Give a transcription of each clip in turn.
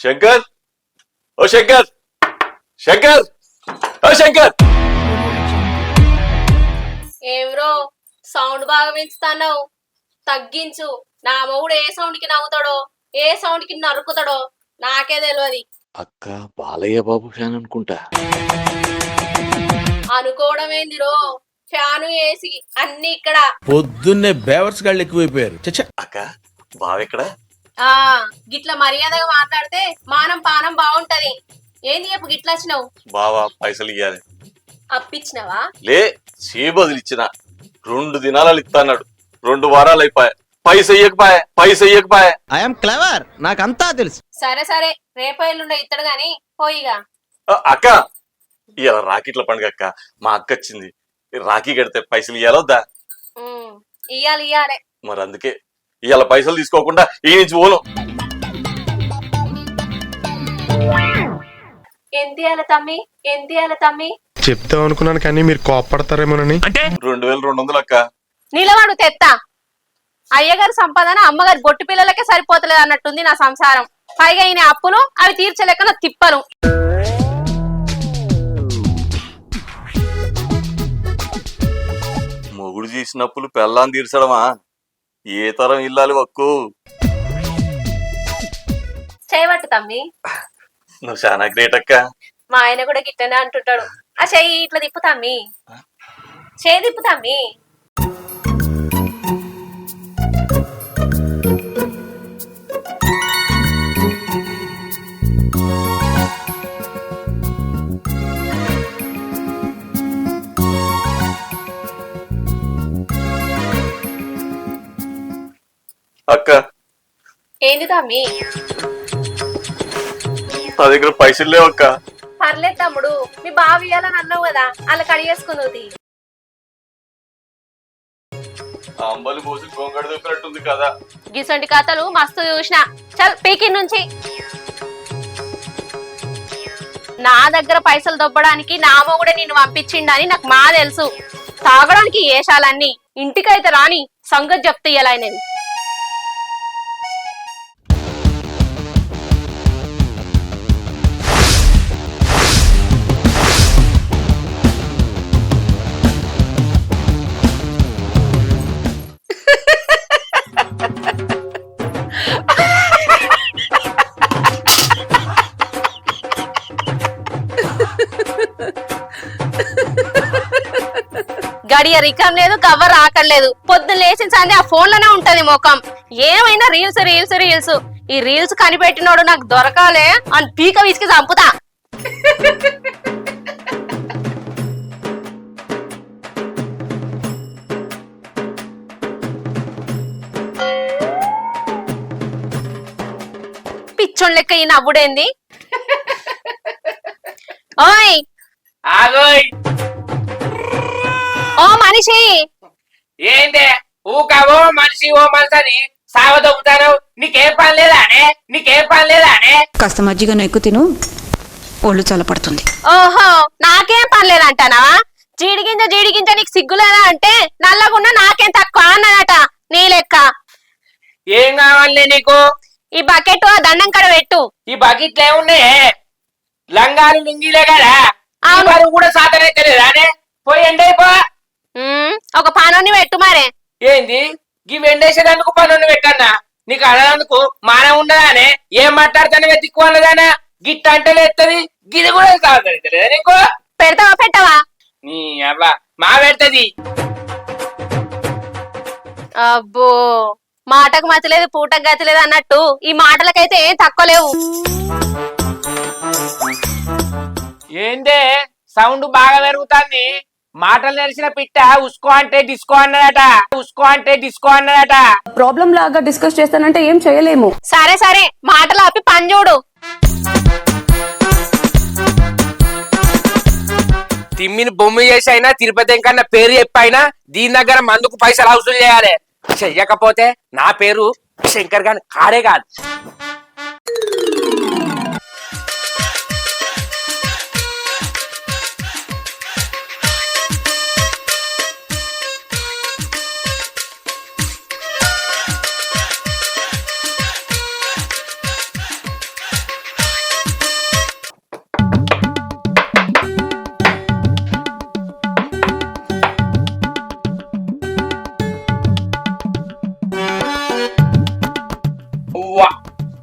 శంకర్? ఓ శంకర్! శంకర్! ఓ శంకర్! ఏమ్రో సౌండ్ బాగా పెంచుతాన్నావు తగ్గించు. నా మొగుడు ఏ సౌండ్కి నవ్వుతాడో ఏ సౌండ్కి నరుకుతాడో నాకే తెలియదు అక్క బాలయ్య బాబు ఫ్యాన్ అనుకుంటా. అనుకోవడం ఏందిరో ఫ్యాను ఏసి అన్ని ఇక్కడ. పొద్దున్నే బేవర్స్ గాళ్ళు ఎక్కువైపోయారు. చచ్చా అక్క బావెక్కడ? ఆ గిట్ల మర్యాదగా మాట్లాడితే మానం పానం బాగుంటది. ఏంది చెప్పు గిట్ల వచ్చినావు? బావా పైసలు ఇయ్యాలి. అప్పిచ్చినావా? లే చేబదులు ఇచ్చిన. రెండు దినాలు ఇస్తాన్నాడు రెండు వారాలు అయిపోయా పైస ఇయ్యకపోయా పైస ఇయ్యకపోయా. ఐఎమ్ క్లవర్ నాకంతా తెలుసు. సరే సరే రేపు ఎల్లుండ ఇత్తడు గాని పోయిగా అక్క ఇవాళ రాకెట్ల పండుగ అక్క. మా అక్క వచ్చింది. రాఖీ కడితే పైసలు ఇయ్యాలొద్దా ఇయ్యాలి ఇయ్యాలే. మరి అందుకే ఇవాళ పైసలు తీసుకోకుండా ఈ నుంచి పోను. ఎంత ఇయ్యాలి తమ్మి? ఎంత ఇయ్యాలి తమ్మి? చెప్తాం అనుకున్నాను కానీ మీరు కోప్పడతారేమోనని. రెండు వేల రెండు వందలు అక్క. నిలవాడు తెత్తా. అయ్యగారి సంపాదన అమ్మగారి బొట్టు పిల్లలకే సరిపోతలేదు అన్నట్టుంది నా సంసారం. పైగా ఈయన అప్పులు అవి తీర్చలేక నా తిప్పలు. మొగుడు చేసినప్పుడు పెళ్ళాన్ని తీర్చడమా? ఏ తరం ఇల్లాలి వక్కు? చేయబట్టు తమ్మి. నువ్వు చాలా గ్రేట్ అక్క. మా ఆయన కూడా గిట్టనే అంటుంటాడు. ఆ చెయ్యి ఇట్లా తిప్పు తమ్మి. చేయి తిప్పు తమ్మి. అక్క. ఏంది తమ్మి? నా దగ్గర పైసలు లేవు అక్క. పర్లేదు తమ్ముడు మీ బావి ఇయ్యాలని అన్నావు కదా అలా ఆ అంబలి పోసి గొంగడ కదా. గిసంటి కథలు మస్తు చూసిన. చల్ పీకి నుంచి. నా దగ్గర పైసలు దొబ్బడానికి నా మొగుడే నిన్ను పంపించిండని నాకు మా తెలుసు. తాగడానికి ఏషాలన్నీ. ఇంటికైతే రాని సంగతి చెప్తే ఇలా గడియ రికం లేదు కవర్ ఆకలేదు పొద్దున్న లేచిన సంది ఆ ఫోన్లోనే ఉంటది ముఖం. ఏమైనా రీల్స్ రీల్స్ రీల్స్. ఈ రీల్స్ కనిపెట్టినోడు నాకు దొరకాలే అని పీక విసికి చంపుతా. పిచ్చోన్ లెక్క ఈ నవ్వుడేంది? ఓయ్! ఆగోయ్! ఓ మనిషి. ఏందే? ఊక ఓ మనిషి ఓ మనిషి సావ దొబ్బుతారు నీకేం పని లేదా అనే? నీకేం పని లేదా అనే? కాస్త మజ్జిగను ఎక్కువ తిను. ఒళ్ళు చల్లపడుతుంది ఓహో నాకేం పర్లేదంటానావా జీడిగింజ జీడిగింజ నీకు సిగ్గులేదా అంటే నల్లగున్న నాకేం తక్కువ అన్నదట నీ లెక్క. ఏం కావాలి నీకు? ఈ బకెట్ ఆ దండం కడ పెట్టు. ఈ బకెట్లు ఏమున్నాయే? లంగాలు లుంగిలే కదా? అవును. కూడా సాధనైతే లేదా అనే? పోయి ఎండైపో. ఉమ్, ఒక పానోని పెట్టు మరే. ఏంది? ఈ వెండేసేదానికి పనులు పెట్టన్నా? నీకు అనడానికి మానం ఉండదానే? ఏం మాట్లాడుతానే దిక్కు అన్నదానా? గిట్ట అంటే లేస్తుంది గిది కూడా నీకు? పెడతావా పెట్టవా? నీ అవ్వ మా పెడతది. అబ్బో మాటకు మతలేదు పూటకు గతిలేదు అన్నట్టు ఈ మాటలకైతే ఏం తక్కువ లేవు. ఏందే? సౌండ్ బాగా పెరుగుతుంది. మాటలు తెలిసిన పిట్ట ఉస్కో అంటే డిస్కో అన్నదట. ఉస్కో అంటే డిస్కో అన్నదట. ప్రాబ్లం లాగా డిస్కస్ చేస్తానంటే ఏం చేయలేము. సరే సరే మాటలు ఆపి పని చూడు. తిమ్మిని బొమ్మ చేసి అయినా తిరుపతి కన్నా పేరు చెప్పైనా దీని దగ్గర మందుకు పైసలు అవసరం చేయాలి. చెయ్యకపోతే నా పేరు శంకర్ గాని కాడే కాదు.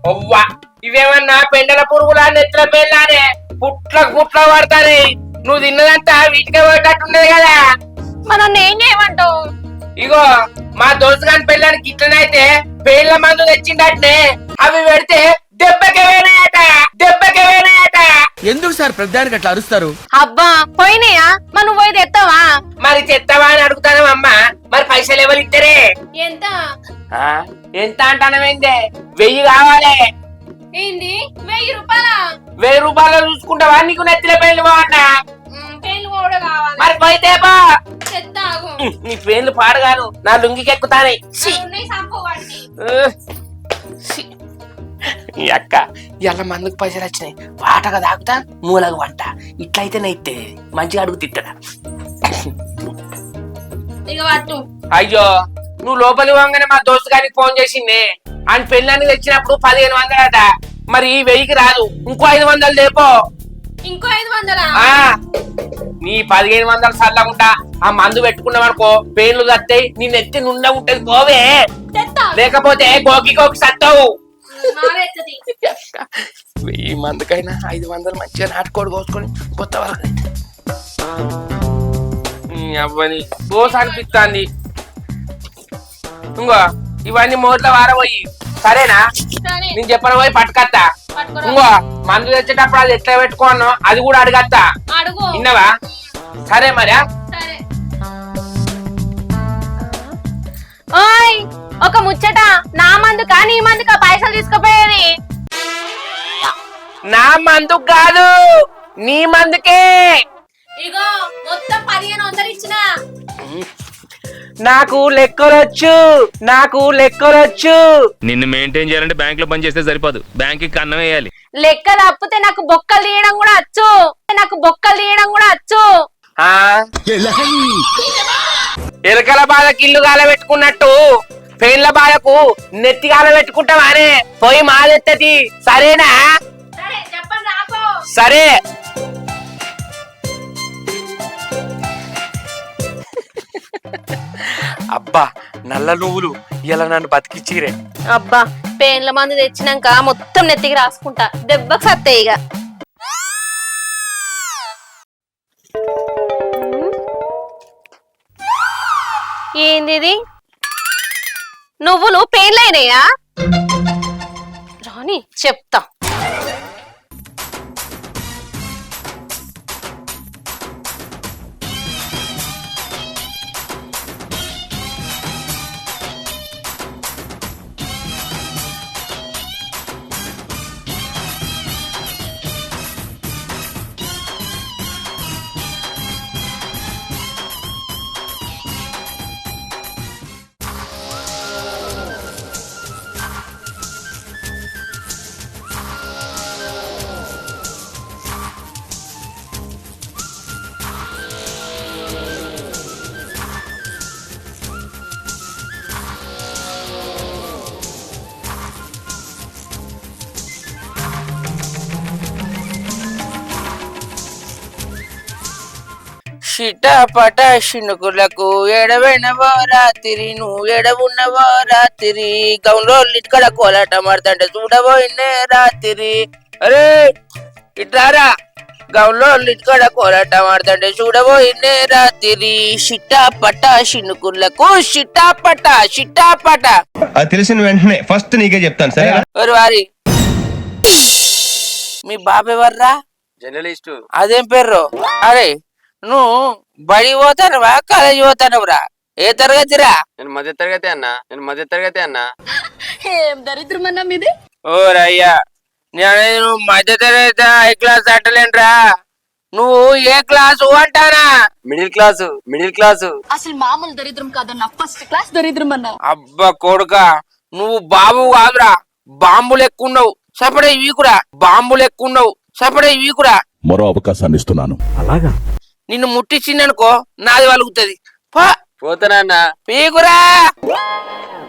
ఒవ్వా. ఇవేమన్నా పెండల పురుగులా నెత్తిన పెళ్ళానే పుట్ల పుట్ల పడతానే నువ్వు తిన్నదంతా వీటికే పోయేటట్టున్నది కదా. మనం ఏం చేయమంటావు? ఇగో మా దోస్తు గాని పెళ్ళానికి ఇట్లనైతే పేర్ల మందు తెచ్చిండట్నే అవి పెడితే ఎందుకు సార్ పెద్దానికి అట్లా అరుస్తారు? అబ్బా పోయినాయా? మనం పోయి తెస్తావా మరి చెత్తవా అని అడుగుతాను అమ్మ. మరి పైసలు ఎవరు ఇద్దరే ఎంత? ఎంత అంటానమేందే వెయ్యి కావాలి. ఏంది? వెయ్యి రూపాయల? వెయ్యి రూపాయలు చూసుకుంటావా? నీకు నెత్తిన పెళ్ళి బాగుంటా పెళ్ళి కూడా కావాలి. మరి పోయితే బా తెస్తాగు నీ పేర్లు పాడగాను నా లుంగికి ఎక్కుతానే. ఈ అక్క ఇలా మందుకు పైసలు వచ్చినాయి. పాటగా తాగుతా మూలగా వంట. ఇట్లయితే నైతే మంచిగా అడుగు తిట్టడా అయ్యో నువ్వు లోపలి పోగానే మా దోస్తు గారికి ఫోన్ చేసిందే. ఆయన పెళ్ళానికి తెచ్చినప్పుడు పదిహేను వందలట. మరి ఈ వెయ్యికి రాదు. ఇంకో ఐదు వందలు లేపో. ఇంకో ఐదు వందలా? ఆ నీ పదిహేను వందలు చల్లకుండా ఆ మందు పెట్టుకున్నావనుకో పేర్లు తత్తాయి నీ నెత్తి నుండ ఉంటది తెస్తా లేకపోతే గోకి గోకి సత్తావు. వెయ్యి మందికైనా ఐదు వందలు మంచిగా నాటుకోడు కోసుకొని కొత్త వాళ్ళకి అవ్వని దోశ అనిపిస్తుంది ఇంకో ఇవన్నీ మూట్ల వారబోయి. సరేనా? సరే. నేను చెప్పిన పోయి పట్టుకత్తా. ఇంకో మందు తెచ్చేటప్పుడు అది ఎట్లా పెట్టుకోను అది కూడా అడగత్తా. అడుగు. విన్నావా? సరే మరి. ఓయ్! ఒక ముచ్చట నా మందుక నీ మందుక పైసలు తీసుకుపోయేది? నా మందు కాదు నీ మందుకే. ఇగో మొత్తం పదిహేను వందలు ఇచ్చిన. నాకు లెక్కలొచ్చు నాకు లెక్కలొచ్చు. నిన్ను మెయింటైన్ చేయాలంటే బ్యాంక్లో పని చేస్తే సరిపోదు. బ్యాంక్కి అన్నం వేయాలి. లెక్క తప్పితే నాకు బొక్కలు తీయడం కూడా వచ్చు నాకు బొక్కలు తీయడం కూడా వచ్చు ఆ? ఎరకల బాధకి ఇల్లు గాల పెట్టుకున్నట్టు పెయిన్ల బాధకు నెత్తి గాల పెట్టుకుంటావానే. పోయి మాదెత్తది సరేనా? సరే అబ్బా నల్ల నువ్వులు ఇలా నన్ను బతికిచ్చిరే అబ్బా పేన్ల మందు తెచ్చినాక మొత్తం నెత్తికి రాసుకుంటా. దెబ్బకి సత్తే ఇక. ఏంది ఇది? నువ్వులు పెయిన్లైనయా రాని చెప్తా. చిటపట శినుకులకు ఎడవైనవో రాత్రి నువ్వు ఎడవున్నవో రాత్రి గౌన్లో ఇక్కడ కోలాట మాడుతుంటే చూడబోయినే రాత్రి. అరే ఇట్లారా? గౌన్లో ఇక్కడ కోలాట మాడుతుంటే చూడబోయినే రాత్రి. చిట్టపట శినుకులకు చిట్టపట చిట్టపట అది తెలిసిన వెంటనే ఫస్ట్ నీకే చెప్తాను సరే ఒరు వారి? మీ బాబెవర్రా? జర్నలిస్ట్. అదేం పేర్రు? అరే నువ్వు బడి పోతానవా? కాలేజీ పోతానవరా? ఏ తరగతిరా? నేను మధ్య తరగతి అన్నా. నేను మధ్య తరగతి అన్నా. ఏం దరిద్రం అన్నా మీది? ఓ రయ్యా నేను మధ్య తరగతి ఏ క్లాస్ అంటలేనురా నువ్వు ఏ క్లాసు అంటానా? Middle class middle class. అసలు మామూలు దరిద్రం కాదన్న ఫస్ట్ క్లాస్ దరిద్రం అన్నా అబ్బా కొడుక నువ్వు బాబు కాదురా. బాంబులు ఎక్కున్నావు సపడే వీకురా. బాంబులు ఎక్కున్నావు సపడే వీకురా. మరో అవకాశాన్ని ఇస్తున్నాను. నిన్ను ముట్టించిందనుకో నాది వలుగుతుంది. పా. పోతానన్నా పీకురా.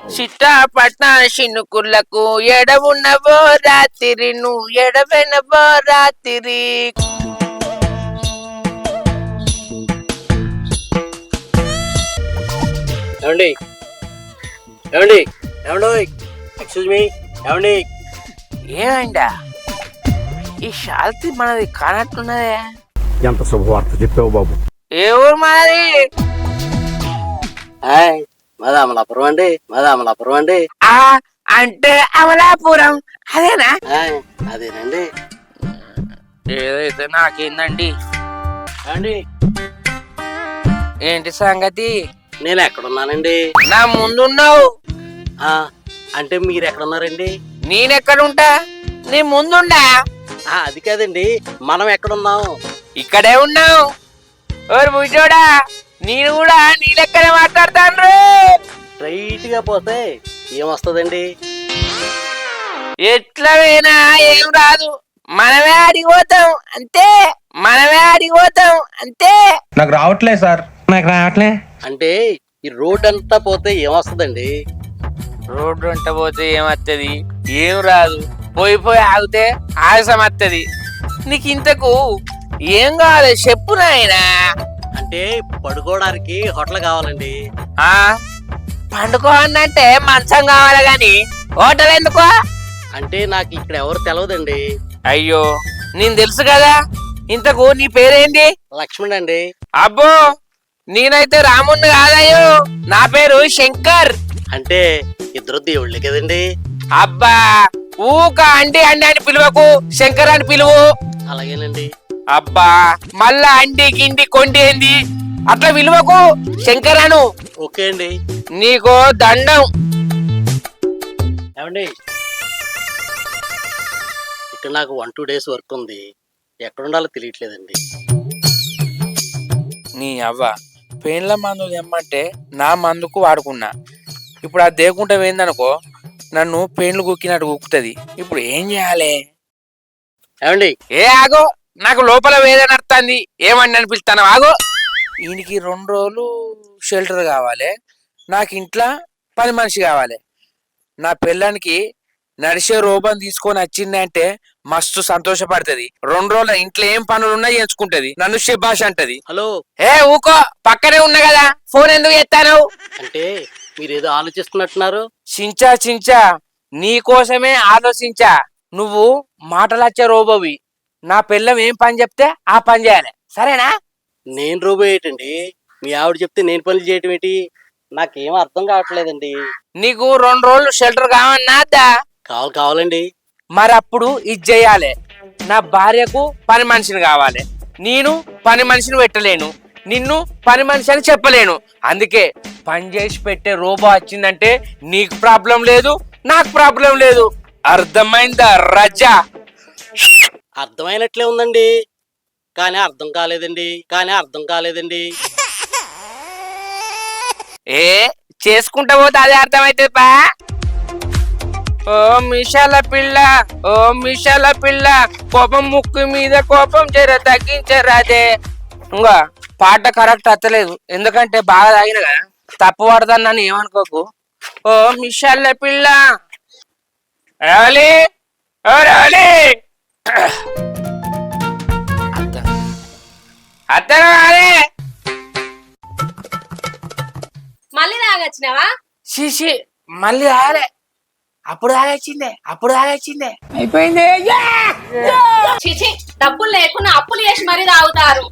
చిట్టా పట్నా చినుకులకు ఎడవున్నవో రాత్రి నువ్వు ఎడవెనవో రాత్రి. ఏమండి? ఏమండి? ఏమండి ఎక్స్క్యూజ్ మీ ఏమండి? ఏమైందా? ఈ శాల్తి మనది కానట్టున్నదే. ఎంత శుభవార్త చెప్పావు బాబు ఏ ఊరు మాది అమలాపురం అండి మాది అమలాపురం అండి ఆ అంటే అమలాపురం అదేనా ఆయ్, అదేనండి ఏదైతే నాకేందండి అండి ఏంటి సంగతి నేను ఎక్కడున్నానండి నా ముందున్నావు ఆ, అంటే మీరు ఎక్కడున్నారండి నేనెక్కడుంటా నీ ముందుండా ఆ, అది కాదండి మనం ఎక్కడున్నాం ఇక్కడే ఉన్నావు. ఓరు బుజ్జోడా నేను కూడా నీ లెక్కనే మాట్లాడతాను స్ట్రైట్గా పోతే ఏమొస్తుందండి? ఎట్లా పోయినా ఏం రాదు. మనమే అడిగిపోతాం అంతే. మనమే అడిగిపోతాం అంతే. నాకు రావట్లే సార్. నాకు రావట్లే. అంటే ఈ రోడ్ అంతా పోతే ఏమొస్తుందండి? రోడ్డు వెంట పోతే ఏమత్తది? ఏం రాదు. పోయి పోయి ఆగితే ఆలస్యం వత్తది నీకు ఇంతకు ఏం కావాలి? చెప్పు నాయనా. అంటే పడుకోవడానికి హోటల్ కావాలండి. ఆ? పండుకో అన్నంటే మంచం కావాలి గాని హోటల్ ఎందుకో? అంటే నాకు ఇక్కడ ఎవరు తెలవదండి. అయ్యో నేను తెలుసు కదా. ఇంతకు నీ పేరేంటి? లక్ష్మణ్ అండి అబ్బో నేనైతే రాముణ్ణి కాదయ్యో. నా పేరు శంకర్. అంటే ఇద్దరు దేవుళ్ళే కదండి. అబ్బా ఊక అండి అండి అని పిలువకు శంకర్ అని పిలువు. అలాగేనండి. అబ్బా మళ్ళా అండి గిండి కొండి ఏంది? అట్లా విలువకు శంకర్ అను ఓకే అండి. నీకు దండం. ఏమండి? ఇక్కడ నాకు వన్ టూ డేస్ వర్క్ ఉంది. ఎక్కడ ఉండాలో తెలియట్లేదండి. నీ అవ్వ పెయిన్ల మందు తెమ్మంటే నా మందుకు వాడుకున్నా. ఇప్పుడు అది దేకుంటే పోయిందనుకో నన్ను పెయిన్లు కుక్కినట్టు కుక్కుతుంది ఇప్పుడు ఏం చేయాలి? ఏమండి? ఏ ఆగో! నాకు లోపల వేదన వస్తుంది ఏమని అనిపిస్తాను ఆగో. ఈయనకి రెండు రోజులు షెల్టర్ కావాలి. నాకు ఇంట్లో పని మనిషి కావాలి. నా పిల్లానికి నడిచే రూపం తీసుకొని వచ్చిందంటే మస్తు సంతోషపడుతుంది. రెండు రోజుల ఇంట్లో ఏం పనులు ఉన్నా ఎంచుకుంటది. నన్ను శబాష్ అంటది. హలో. ఏ ఊకో పక్కనే ఉన్నా కదా ఫోన్ ఎందుకు ఎత్తాను? అంటే మీరు ఏదో ఆలోచిస్తున్నట్టున్నారు? చించా చించా నీ కోసమే ఆలోచించా. నువ్వు మాటలచ్చే రోబోవి. నా పిల్లం ఏం పని చెప్తే ఆ పని చేయాలి. సరేనా? నేను రోబో ఏంటండి? మీ ఆవిడ చెప్తే నేను పనులు చేయటం ఏంటి? నాకేం అర్థం కావట్లేదండి. నీకు రెండు రోజులు షెల్టర్ కావన్నా అద్దా? కావాలి కావాలండి. మరి అప్పుడు ఇది చేయాలి. నా భార్యకు పని మనిషిని కావాలి. నేను పని మనిషిని పెట్టలేను. నిన్ను పని మనిషి అని చెప్పలేను. అందుకే పని చేసి పెట్టే రోబో వచ్చిందంటే నీకు ప్రాబ్లం లేదు నాకు ప్రాబ్లం లేదు. అర్థమైందా రజా? అర్థమైనట్లే ఉందండి. కానీ అర్థం కాలేదండి. కానీ అర్థం కాలేదండి. ఏ చేసుకుంటా పోతే అదే అర్థమైతే పా ఓ మిషాల పిల్ల ఓ మిషాల పిల్ల కోపం ముక్కు మీద కోపం జర తగ్గించరాదే ఇంకా పాట కరెక్ట్ అత్తలేదు. ఎందుకంటే బాగా తాగిన కదా తప్పు పడతాను ఏమనుకోకు. ఓ మిషాల పిల్ల రావాలి. ఓ రావాలి. అత్తను మళ్ళీ తాగొచ్చినావా షిషి మళ్ళీ తాగలే అప్పుడు తాగొచ్చిందే అప్పుడు తాగొచ్చిందే చిచి డబ్బులు లేకుండా అప్పులు చేసి మరీ తాగుతారు.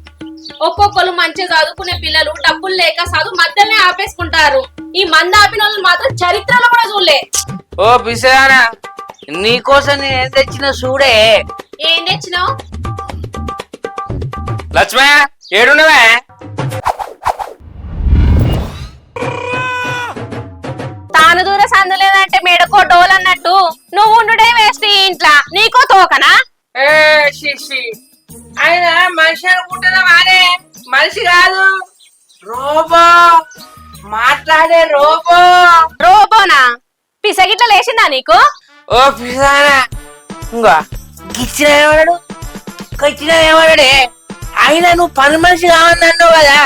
ఒక్కొక్కరు మంచిగా చదువుకునే పిల్లలు డబ్బులు లేక చదువు మధ్యలోనే ఆపేసుకుంటారు. ఈ మంది ఆపిన వాళ్ళు మాత్రం చరిత్రలో కూడా చూడలే. ఓ పిసరానా నీకోసం నేను ఏం తెచ్చిన చూడే. ఏం తెచ్చినావు? లక్ష్మ ఏడున్నవే? తాను దూర సందు లేదంటే మేడకో డోల్ అన్నట్టు. నువ్వు ఉండుడే వేస్ట్ ఇంట్లో. నీకో తోకనా? ఆయన మనిషి అనుకుంటున్నా వాడే మనిషి కాదు. రోబో. మాట్లాడే రోబో. రోబోనా? పిసగిట్ల లేచిందా నీకు? ఓ పిసానా ఇంకో గిచ్చిన ఏమన్నాడు గిచ్చిన ఏమన్నాడే అయినా నువ్వు పని మనిషి కావన్నావు కదా.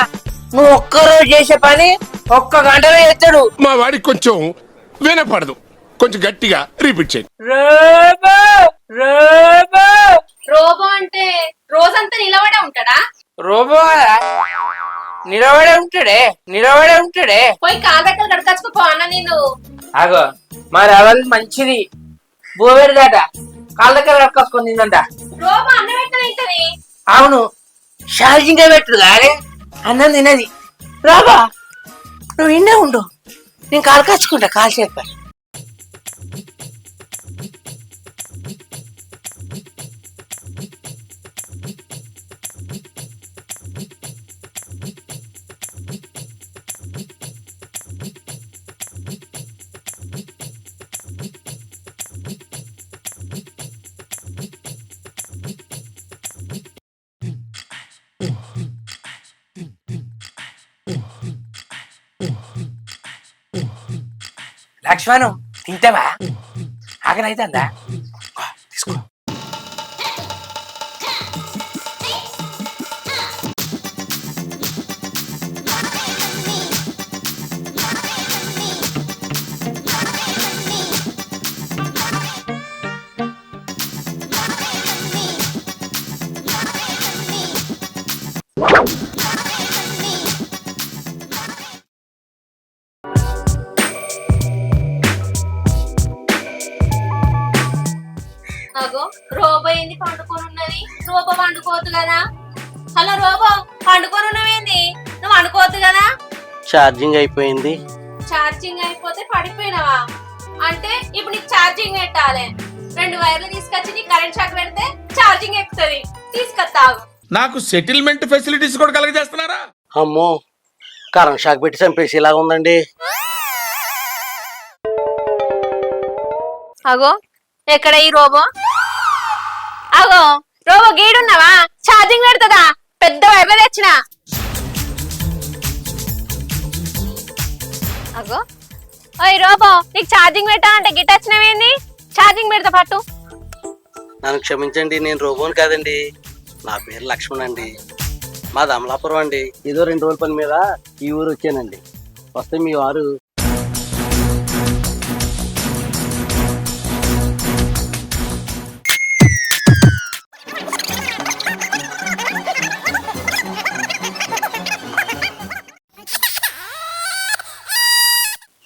నువ్వు ఒక్కరోజు చేసే పని ఒక్క గంటలో చేస్తాడు. మా వాడికి కొంచెం వినపడదు. కొంచెం గట్టిగా రిపీట్ చేయండి రోబో! రోబో! రోబో అంటే రోజంతా నిలబడే ఉంటాడా? రోబో నిలబడే ఉంటాడే. నిలబడే ఉంటాడే. పోయి కాలు రెక్కలు కడకచ్చుకుపో అన్న నేను అగో మరి అవల్ మంచిది. బోవెడదట. కాళ్ళ దగ్గర తిందంట. తింటది? అవును ఛార్జింగ్ పెట్టుడు కానీ అన్నం తినది. రాబా నువ్వు ఇండే ఉండు. నేను కాలు కచ్చుకుంటా కాలు చేస్తా లక్ష్మణు తింటావా? ఆకలి అవుతుందా అగో రోబో ఏంది పండుకొని ఉన్నది రోబో పండుకోవద్దు కదా? హలో రోబో పండుకొని ఉన్నవేంది నువ్వు అనుకోవద్దు కదా? ఛార్జింగ్ అయిపోయింది. ఛార్జింగ్ అయిపోతే పడిపోయినావా? అంటే ఇప్పుడు నీకు ఛార్జింగ్ పెట్టాలి. రెండు వైర్లు తీసుకొచ్చి నీ కరెంట్ షాక్ పెడితే ఛార్జింగ్ ఎక్కుతుంది. తీసుకొస్తావు నాకు సెటిల్మెంట్ ఫెసిలిటీస్ కూడా కలగజేస్తున్నారా? అమ్మో కరెంట్ షాక్ పెట్టి చంపేసేలాగా ఉందండి. అగో ఎక్కడ ఈ రోబో? అగో రోబో గీడున్నావా? ఛార్జింగ్ పెడుతుందా? పెద్ద వైర్లు తెచ్చిన. అగో ఓయ్ రోబో నీకు ఛార్జింగ్ పెట్టాలంటే గిట్ వచ్చినవేంది ఛార్జింగ్ పెడతా పట్టు. నన్ను క్షమించండి నేను రోబోని కాదండి. నా పేరు లక్ష్మణ్ అండి. మాది అమలాపురం అండి. ఏదో రెండు రోజుల పని మీద ఈ ఊరు వచ్చానండి. వస్తే మీ వారు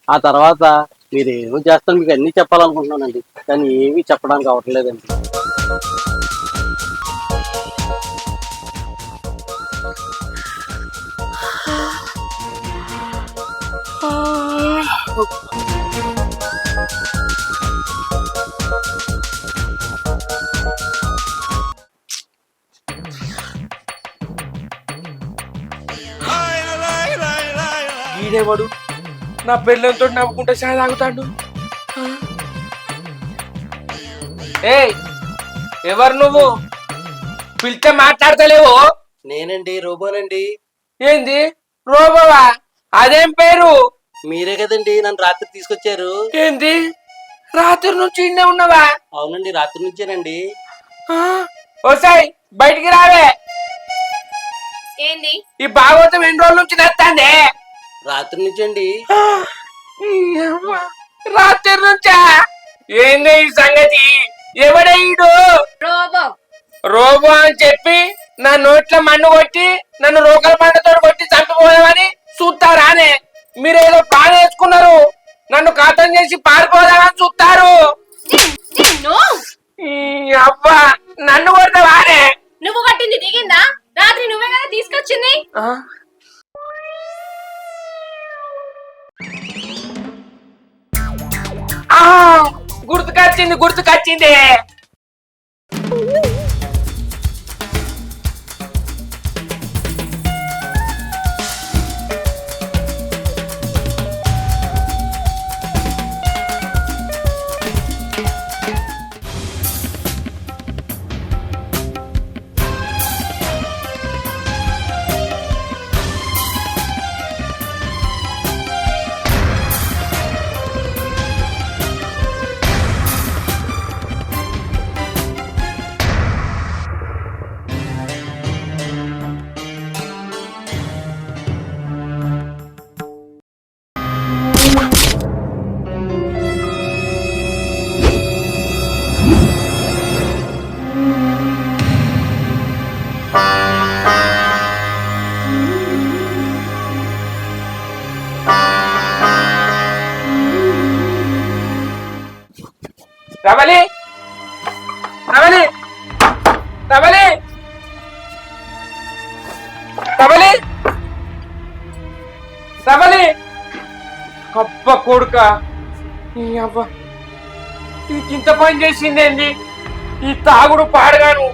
ఆ తర్వాత మీరు ఏమో చేస్తాను మీకు అన్ని చెప్పాలనుకుంటున్నానండి. కానీ ఏమీ చెప్పడానికి అవ్వట్లేదండి. ఈడేవాడు? నా పెళ్ళంతో నవ్వుకుంటే చాయ్ తాగుతాడు. ఏయ్ ఎవరు నువ్వు? పిలిస్తే మాట్లాడతలేవు? నేనండి రోబోనండి. ఏంది? రోబోవా? అదేం పేరు? మీరే కదండి నన్ను రాత్రి తీసుకొచ్చారు. ఏంది? రాత్రి నుంచి ఇన్నే ఉన్నవా? అవునండి రాత్రి నుంచేనండి. ఆ, ఓసాయ్ బయటికి రావే. ఏంది? ఈ భాగవతం ఎన్ని రోజుల నుంచి తెస్తాండే రాత్రి నుంచండి. రాత్రి నుంచా? ఏంది ఈ సంగతి? ఎవడయ్యాడు? రోబో. రోబో అని చెప్పి నా నోట్ల మన్ను కొట్టి నన్ను రోకల పండుతో కొట్టి చంపిపోదామని చూస్తారానే? మీరేదో ప్లాన్ వేసుకున్నారు. నన్ను ఖాతం చేసి పారిపోదామని చూస్తారు. అబ్బా నన్ను కొడతావానే? నువ్వు పట్టింది దిగిందా? రాత్రి నువ్వే కదా తీసుకొచ్చింది? గుర్తుకొచ్చింది గుర్తుకొచ్చింది. రవలి! రవలి! రవలి! రవలి! రవలి! కప్ప కొడుక! ఇంత పని చేసిందేంది? ఈ తాగుడు పాడగాను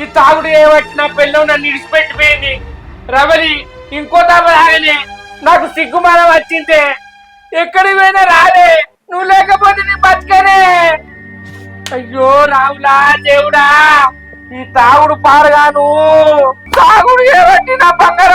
ఈ తాగుడు ఏమట్టి నా పిల్లలు నన్ను ఇడిచిపెట్టిపోయింది రవలి ఇంకో తాప రాగానే నాకు సిగ్గుమానం వచ్చిందే. ఎక్కడికి పోయినా రాలే. నువ్వు లేకపోతే నీ బతికనే. అయ్యో రావులా దేవుడా ఈ తాగుడు పారగాను. తాగుడు ఏమట్టి నా బంగారం?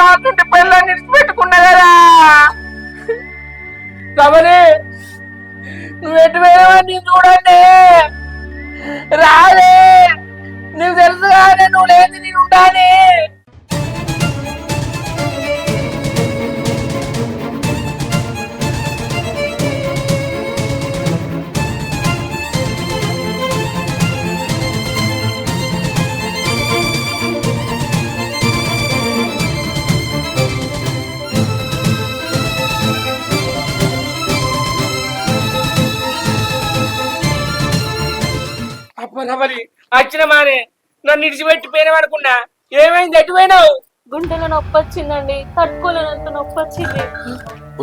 నన్ను ఇడిచిపెట్టిపోయినావనుకున్నా ఏమైంది? ఎటుపోయినావు గుండెలో నొప్పి వచ్చిందండి తట్టుకోలేనంత నొప్పి వచ్చింది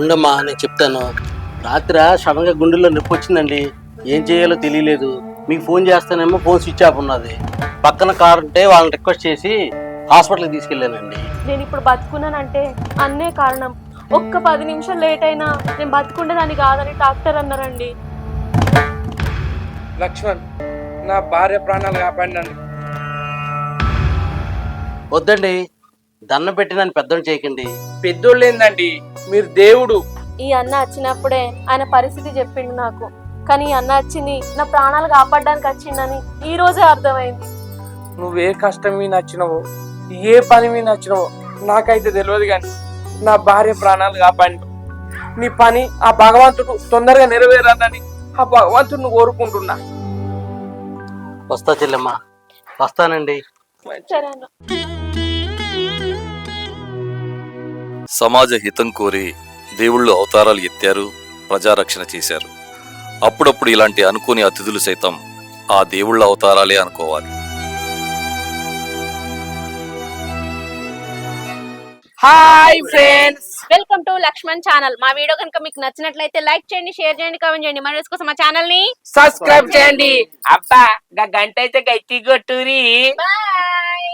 ఉండమ్మా నేను చెప్తాను. రాత్రి సడన్గా గుండెల్లో నొప్పి వచ్చిందండి ఏం చేయాలో తెలియలేదు. మీకు ఫోన్ చేస్తానేమో ఫోన్ స్విచ్ ఆఫ్ ఉన్నది. పక్కన కార్ ఉంటే వాళ్ళని రిక్వెస్ట్ చేసి హాస్పిటల్కి తీసుకెళ్ళానండి. నేను ఇప్పుడు బతుకున్నానంటే అన్నే కారణం. ఒక్క పది నిమిషాలు లేట్ అయినా నేను బతుకుండేదాన్ని కాదని డాక్టర్ అన్నారండి. లక్ష్మణ్ నా భార్య ప్రాణాలు కాపాడినాను వద్దండి. దండం పెట్టి నన్ను పెద్దలు చేయకండి. పెద్దోళ్ళు ఏందండి మీరు దేవుడు. ఈ అన్న వచ్చినప్పుడే ఆయన పరిస్థితి చెప్పిండు నాకు. కానీ ఈ అన్న వచ్చింది నా ప్రాణాలు కాపాడడానికి వచ్చిందని ఈ రోజే అర్థమైంది. నువ్వు ఏ కష్టం మీద నచ్చినవో ఏ పని మీద నచ్చినవో నాకైతే తెలియదు కానీ నా భార్య ప్రాణాలు కాపాడి నీ పని ఆ భగవంతుడు తొందరగా నెరవేరాలని ఆ భగవంతుడిని కోరుకుంటున్నా. వస్తా చెల్లెమ్మ. వస్తానండి. సరే సమాజ హితం కోరి దేవుళ్ళు అవతారాలు ఎత్తారు ప్రజారక్షణ చేశారు. అప్పుడప్పుడు ఇలాంటి అనుకోని అతిథులు సైతం ఆ దేవుళ్ళ అవతారాలే అనుకోవాలి. Hi friends! Welcome to Lakshman channel. మా వీడియో కనుక మీకు నచ్చినట్లయితే లైక్ చేయండి షేర్ చేయండి కామెంట్ చేయండి. మన కోసం మా ఛానల్ని సబ్స్క్రైబ్ చేయండి. అబ్బా గా గంట అయితే గట్టి కొట్టురి బాయ్!